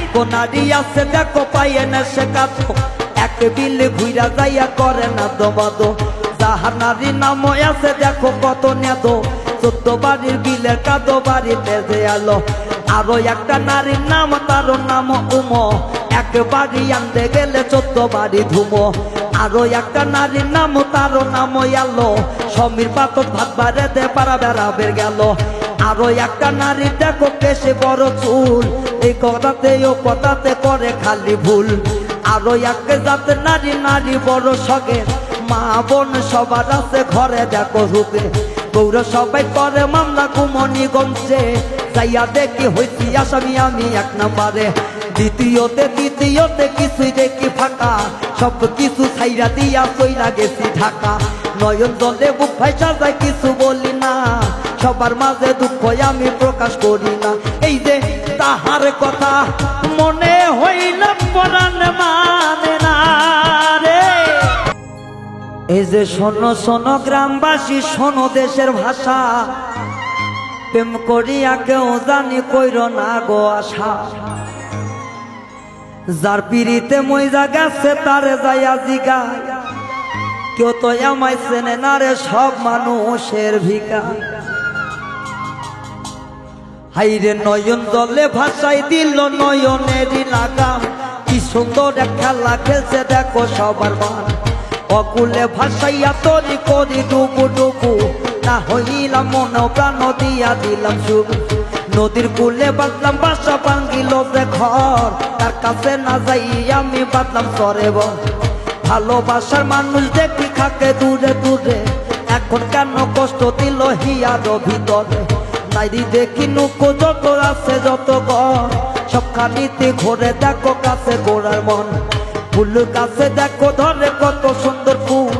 এক নারী আছে দেখো পাইয়ে না সে কাছো এক বিলে ঘুরা যাইয়া করে না দমাদো। যাহার নারী নাম আছে, দেখো কত নেদো চোদ্দ বাড়ির বিলের কাদো বাড়িতে যে আলো। আরও একটা নারীর নাম, তার নাম উম। এক বাড়ি আনতে গেলে চোদ্দ বাড়ি ধুমো। আরও একটা নারীর নাম, তার নাম আলো। সমীর পাতক ভাত বাড়ে দে পারা বেড়াবের গেল। আরও একটা নারী দেখো কেসে বড় চুল। এই কথাতে ও কথাতে করে খালি ভুল। আরও এক জাতের নারী নারী বড় সগে। মা বোন সবার আছে ঘরে, দেখো রূপে। গৌর সবাই করে মামলা কুমনি গমছে। যাইয়া দেখি হইছি আসামি আমি এক নাম্বারে। দ্বিতীয়তে, তৃতীয়তে কিছুই দেখি ফাঁকা। সব কিছু ছাইরা দিয়া কইরা গেছি ঢাকা। নয়ন বুক ভাই সাজায় কিছু বলি না। সবার মাঝে দুঃখ আমি প্রকাশ করি না। এই যে তাহার কথা মনে হইল মানে না রে। এই যে শোনো শোনো গ্রামবাসী, শোনো দেশের ভাষা। প্রেম করিয়া কেউ জানি কইর না গো আশা। যার পিড়িতে মইজা গেছে, তারে যাইয়া জিগা কেউ তো আমায় চেনে না রে, সব মানুষের ভিকা হাইরে নয়ন জলে ভাষাই দিল নয়নেরই লাগাম কি সুন্দর খেলা খেলছে দেখো সবার মান। অকুলে ভাসাইয়া তরি করি ডুবু ডুবু। না হইলাম মন প্রাণ দিয়া দিলাম সুখ। নদীর কুলে বাঁধলাম বাসা ভাঙ্গিল ঘর। তার কাছে না যাই আমি বাঁধলাম সরে বল ভালোবাসার মানুষ দেখি খাকে দূরে দূরে। এখন কেন কষ্ট দিল হিয়ার ভিতরে? নাইরি দেখি নুকো যত আছে যত সব খানিতে ঘোরে দেখো কাছে গোড়ার মন। ফুল কাছে দেখো ধরে কত সুন্দর ফুল।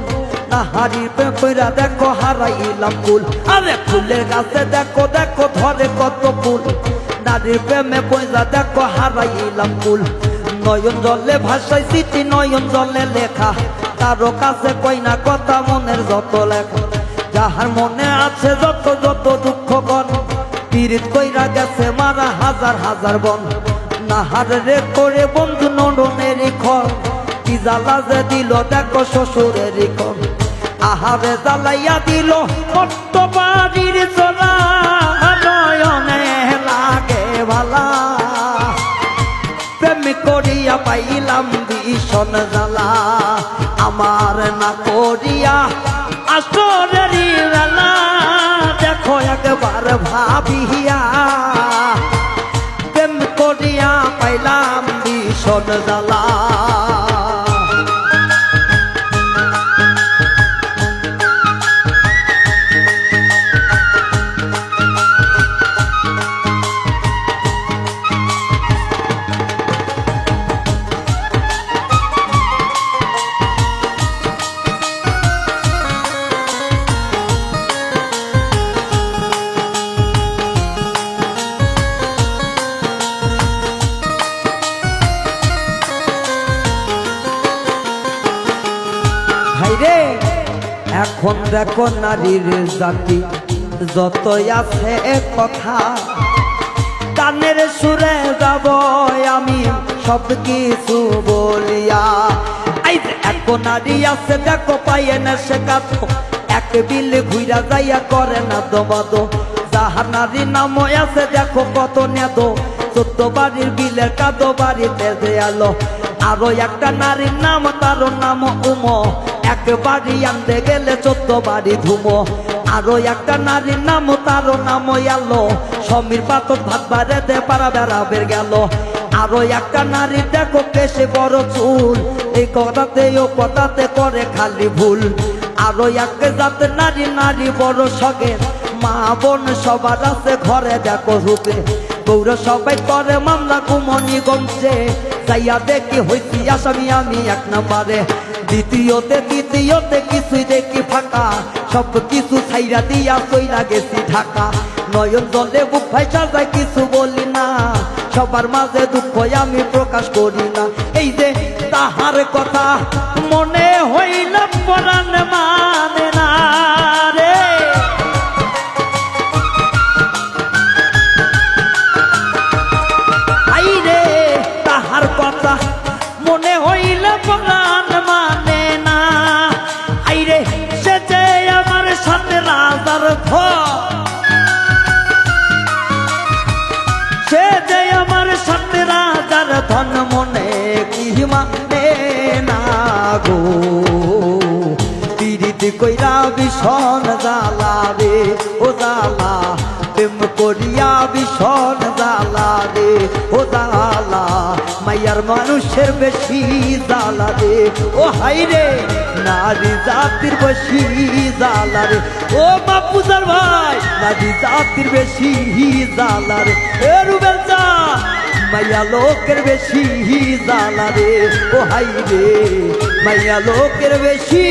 না হারির পেপরা দেখো হারাইলাম ফুল। আরে ফুলের গাছে দেখো দেখো ধরে কত ফুল। নারীর প্রেমে পয়সা দেখো হারাইলাম ফুল। নয়ন জলে ভাষায় স্মৃতি নয়ন জলে লেখা। কারও কাছে কই না কথা, মনের যত লেখা। যাহার মনে আছে যত যত দুঃখ গণ। পীড়িত কইরা গেছে মারা হাজার হাজার বন। নাহার রে করে বন্ধু নডনের খর কি জ্বালা যে দিল দেখো শ্বশুরের কর আহারে জ্বালাইয়া দিল বাড়ির চলা নয়নে লাগে ভালা। প্রেম করিয়া পাইলাম ভীষণ জ্বালা। আমার না করিয়া আসরেরই বেলা একবার ভাবিয়া প্রেম করিয়া পাইলাম ভীষণ জ্বালা এখন দেখো নারীর জাতি, যতই আছে কথা। কানের সুরে যাব আমি সব কিছু বলিয়া এক নারী আছে, দেখো পাইয়ে না সে কাছো এক বিল ঘুরা যাইয়া করে না দমাদো যাহার নারী নাম আছে, দেখো কত নেদো চোদ্দ বাড়ির বিলের কাদো বাড়িতে যে আলো আরও একটা নারীর নাম তার নাম উম। এক বাড়ি আনতে গেলে চোদ্দ বাড়ি ধুমো আরও একটা নারীর নাম তার নাম আলো সমীর পাতক ভাত বাড়ে দে পারা বেড়াবের গেল। আরও একটা নারী দেখো কেসে বড় চুল। এই কথাতে ও কথাতে করে খালি ভুল। আরও এক জাতের নারী নারী বড় সগে মা বোন সবার আছে ঘরে দেখো রূপে। গৌর সবাই করে মামলা কুমনি গমছে। যাইয়া দেখি হইছি আসামি, আমি এক নাম্বারে। দ্বিতীয়তে, তৃতীয়তে কিছুই দেখি ফাঁকা। সব কিছু ছাইরা দিয়া চইলা গেছি ঢাকা। নয়ন জলে বুক ভাই যায় কিছু বলি না। সবার মাঝে দুঃখ আমি প্রকাশ করি না। এই যে তাহার কথা মনে হইল, পরাণ মানে না। ধর সে যে আমার সাথে রাজার ধন মনে কি মানে না গো। পিরিতি কইরা ভীষণ জ্বালা রে, ও জ্বালা। প্রেম করিয়া ভীষণ জ্বালা রে, ও জ্বালা। মাইয়ার মানুষের বেশি জ্বালা রে ও হাই রে নারী জাতির বেশি জ্বালা রে ও বাপুজার ভাই, নারী জাতির বেশি জ্বালা রে এ রুবেল চা, মাইয়া লোকের বেশি জ্বালা রে ও হাই রে মাইয়া লোকের বেশি